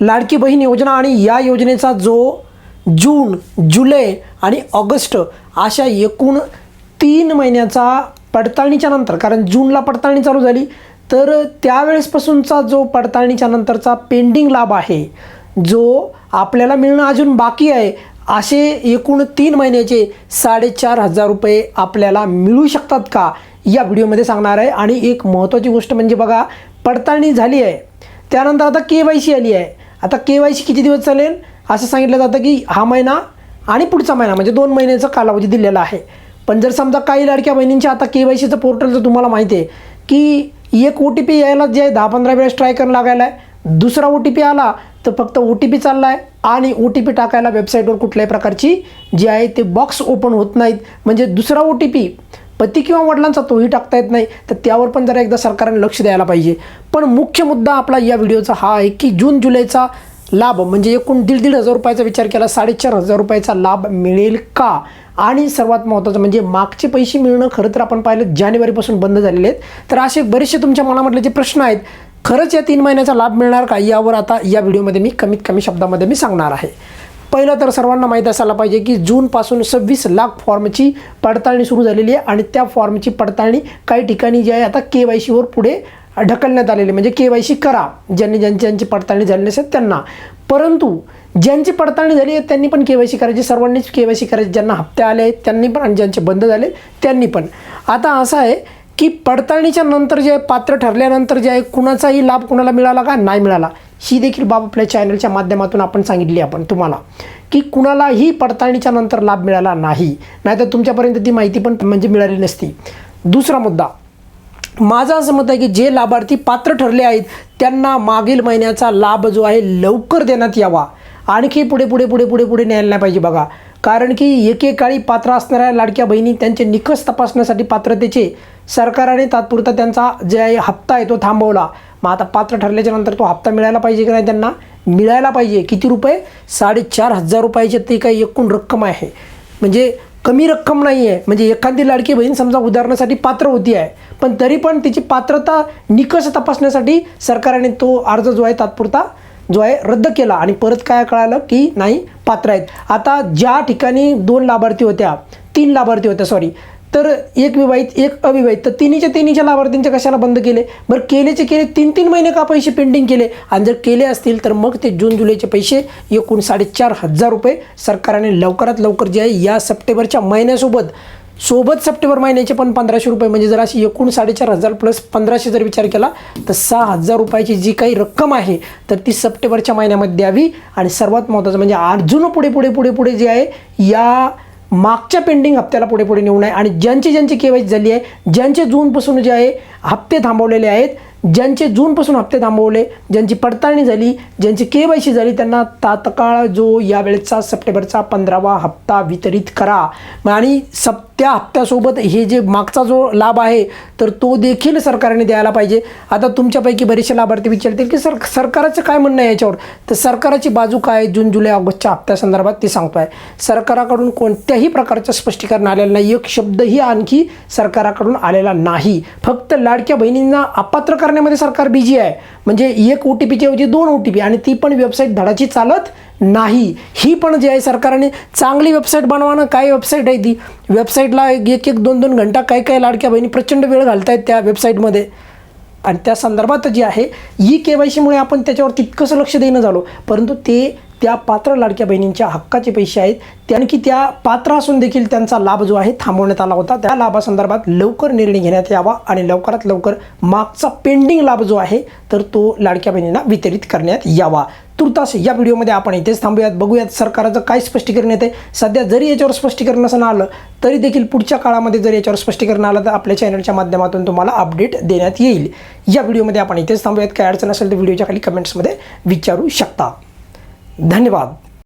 लाडकी बहीण योजना आणि या योजनेचा जो जून जुलै आणि ऑगस्ट अशा एकूण तीन महिन्याचा पडताळणीच्या नंतर कारण जूनला पडताळणी चालू झाली तर त्यावेळेसपासूनचा जो पडताळणीच्या नंतरचा पेंडिंग लाभ आहे जो आपल्याला मिळणं अजून बाकी आहे असे एकूण तीन महिन्याचे साडेचार हजार रुपये आपल्याला मिळू शकतात का या व्हिडिओमध्ये सांगणार आहे. आणि एक महत्त्वाची गोष्ट म्हणजे बघा पडताळणी झाली आहे. त्यानंतर आता के वाय सी आली आहे. आता के वाय सी किती दिवस चालेल? असं सांगितलं जातं की हा महिना आणि पुढचा महिना म्हणजे दोन महिन्याचा कालावधी दिलेला आहे. पण जर समजा काही लाडक्या बहिणींच्या आता के वाय सीचं पोर्टल जर तुम्हाला माहिती आहे की एक ओ टी पी यायला जे दहा पंधरा वेळेस ट्राय करायला लागायला आहे दुसरा ओ टी पी आला तर फक्त ओ टी पी चालला आहे आणि ओ टी पी टाकायला वेबसाईटवर कुठल्याही प्रकारची जी आहे ते बॉक्स ओपन होत नाहीत. म्हणजे दुसरा ओ टी पी पती किंवा वडिलांचा तोही टाकता येत नाही तर त्यावर पण जरा एकदा सरकारने लक्ष द्यायला पाहिजे. पण मुख्य मुद्दा आपला या व्हिडिओचा हा आहे की जून जुलैचा लाभ म्हणजे एकूण दीड दीड हजार रुपयाचा विचार केला साडेचार हजार रुपयाचा लाभ मिळेल का? आणि सर्वात महत्त्वाचं म्हणजे मागचे पैसे मिळणं खरं तर आपण पाहिलं जानेवारीपासून बंद झालेले आहेत. तर असे बरेचसे तुमच्या मनामधले जे प्रश्न आहेत खरंच या तीन महिन्याचा लाभ मिळणार का? यावर आता या व्हिडिओमध्ये मी कमीत कमी शब्दामध्ये मी सांगणार आहे. पहिलं तर सर्वांना माहीत असायला पाहिजे की जूनपासून सव्वीस लाख फॉर्मची पडताळणी सुरू झालेली आहे आणि त्या फॉर्मची पडताळणी काही ठिकाणी जी आहे आता के वाय सीवर पुढे ढकलण्यात आलेली म्हणजे के वाय सी करा ज्यांनी ज्यांची ज्यांची पडताळणी झाली नसेल त्यांना. परंतु ज्यांची पडताळणी झाली आहे त्यांनी पण के वाय सी करायची सर्वांनीच के वाय सी करायची. ज्यांना हप्ते आले आहेत त्यांनी पण आणि ज्यांचे बंद झाले त्यांनी पण. आता असं आहे की पडताळणीच्या नंतर जे आहे पात्र ठरल्यानंतर जे आहे कुणाचाही लाभ कुणाला मिळाला का? नाही मिळाला. ही देखील बाब आपल्या चॅनलच्या माध्यमातून आपण सांगितली आपण तुम्हाला. की कुणालाही पडताळणीच्या नंतर लाभ मिळाला नाही नाहीतर तुमच्यापर्यंत ती माहिती पण म्हणजे मिळाली नसती. दुसरा मुद्दा. माझं असं मत आहे की जे लाभार्थी पात्र ठरले आहेत त्यांना मागील महिन्याचा लाभ जो आहे लवकर देण्यात यावा. आणखी पुढे पुढे पुढे पुढे पुढे न्यायला नाही पाहिजे बघा. कारण की एकेकाळी पात्र असणाऱ्या लाडक्या बहिणी त्यांचे निकष तपासण्यासाठी पात्रतेचे सरकारने तात्पुरता त्यांचा जे आहे हप्ता आहे तो थांबवला. मग आता पात्र ठरल्याच्या नंतर तो हप्ता मिळायला पाहिजे की नाही त्यांना? मिळायला पाहिजे. किती रुपये? साडेचार हजार रुपयाचे ते काही एकूण रक्कम आहे. म्हणजे कमी रक्कम नाही आहे म्हणजे एखादी लाडकी बहीण समजा उदाहरणासाठी पात्र होती आहे पण तरी पण तिची पात्रता निकष तपासण्यासाठी सरकारने तो अर्ज जो आहे तात्पुरता जो आहे रद्द केला. आणि परत काय कळालं की नाही पात्र आहेत. आता ज्या ठिकाणी दोन लाभार्थी होत्या तीन लाभार्थी होत्या सॉरी तर एक विवाहित एक अविवाहित. तर तिन्हीच्या तिन्हीच्या लाभार्थींचे कशाला बंद केले? बरं केलेचे केले तीन तीन महिने का पैसे पेंडिंग केले? आणि जर केले असतील तर मग ते जून जुलैचे पैसे एकूण साडेचार हजार रुपये सरकारने लवकरात लवकर जे आहे या सप्टेंबरच्या महिन्यासोबत सोबत सप्टेंबर महिन्याचे पण पंधराशे रुपये म्हणजे जर अशी एकूण साडेचार हजार प्लस पंधराशे जर विचार केला तर सहा हजार रुपयाची जी काही रक्कम आहे तर ती सप्टेंबरच्या महिन्यामध्ये द्यावी. आणि सर्वात महत्त्वाचं म्हणजे अजून पुढे पुढे पुढे पुढे जे आहे या मागच्या पेंडिंग हप्त्याला पुढे पुढे नेऊ नये आणि ज्यांची ज्यांची के वाय झाली आहे ज्यांचे जूनपासून जे आहे हप्ते थांबवलेले आहेत ज्यांचे जूनपासून हप्ते थांबवले ज्यांची पडताळणी झाली ज्यांची के वाय सी झाली त्यांना तात्काळ जो यावेळेचा सप्टेंबरचा पंधरावा हप्ता वितरित करा. आणि सप त्या हप्त्यासोबत हे जे मागचा जो लाभ आहे तर तो देखील सरकारने द्यायला पाहिजे. आता तुमच्यापैकी बरेचसे लाभार्थी विचारतील की सर सरकारचं काय म्हणणं आहे याच्यावर? तर सरकारची बाजू काय आहे? जून जुलै ऑगस्टच्या हप्त्यासंदर्भात ते सांगतो आहे सरकाराकडून कोणत्याही प्रकारचं स्पष्टीकरण आलेलं नाही. एक शब्दही आणखी सरकाराकडून आलेला नाही. फक्त लाडक्या बहिणींना अपात्र करण्यामध्ये सरकार बिझी आहे. म्हणजे एक ओ टी पीच्या ऐवजी दोन ओ टी पी आणि ती पण वेबसाईट धडाची चालत नाही. ही पण जी आहे सरकारने चांगली वेबसाईट बनवानं काय वेबसाईट आहे ती. वेबसाईटला एक एक दोन दोन घंटा काय काय लाडक्या बहिणी प्रचंड वेळ घालतायत त्या वेबसाईटमध्ये आणि त्या संदर्भात जी आहे ई के वाय सीमुळे आपण त्याच्यावर तितकंसं लक्ष देणं झालो. परंतु ते त्या पात्र लाडक्या बहिणींच्या हक्काचे पैसे आहेत. ते आणखी त्या पात्र असून देखील त्यांचा लाभ जो आहे थांबवण्यात आला होता. त्या लाभासंदर्भात लवकर निर्णय घेण्यात यावा आणि लवकरात लवकर मागचा पेंडिंग लाभ जो आहे तर तो लाडक्या बहिणींना वितरित करण्यात यावा. तुर्तास या व्हिडिओमध्ये आपण इथेच थांबूयात. बघूयात सरकारचं काय स्पष्टीकरण येते सध्या जरी याच्यावर स्पष्टीकरण असं आलं तरी देखील पुढच्या काळामध्ये जर याच्यावर स्पष्टीकरण आलं तर आपल्या चॅनलच्या माध्यमातून तुम्हाला अपडेट देण्यात येईल. या व्हिडिओमध्ये आपण इथेच थांबूयात. काय अडचण असेल तर व्हिडिओच्या खाली कमेंट्समध्ये विचारू शकता. धन्यवाद.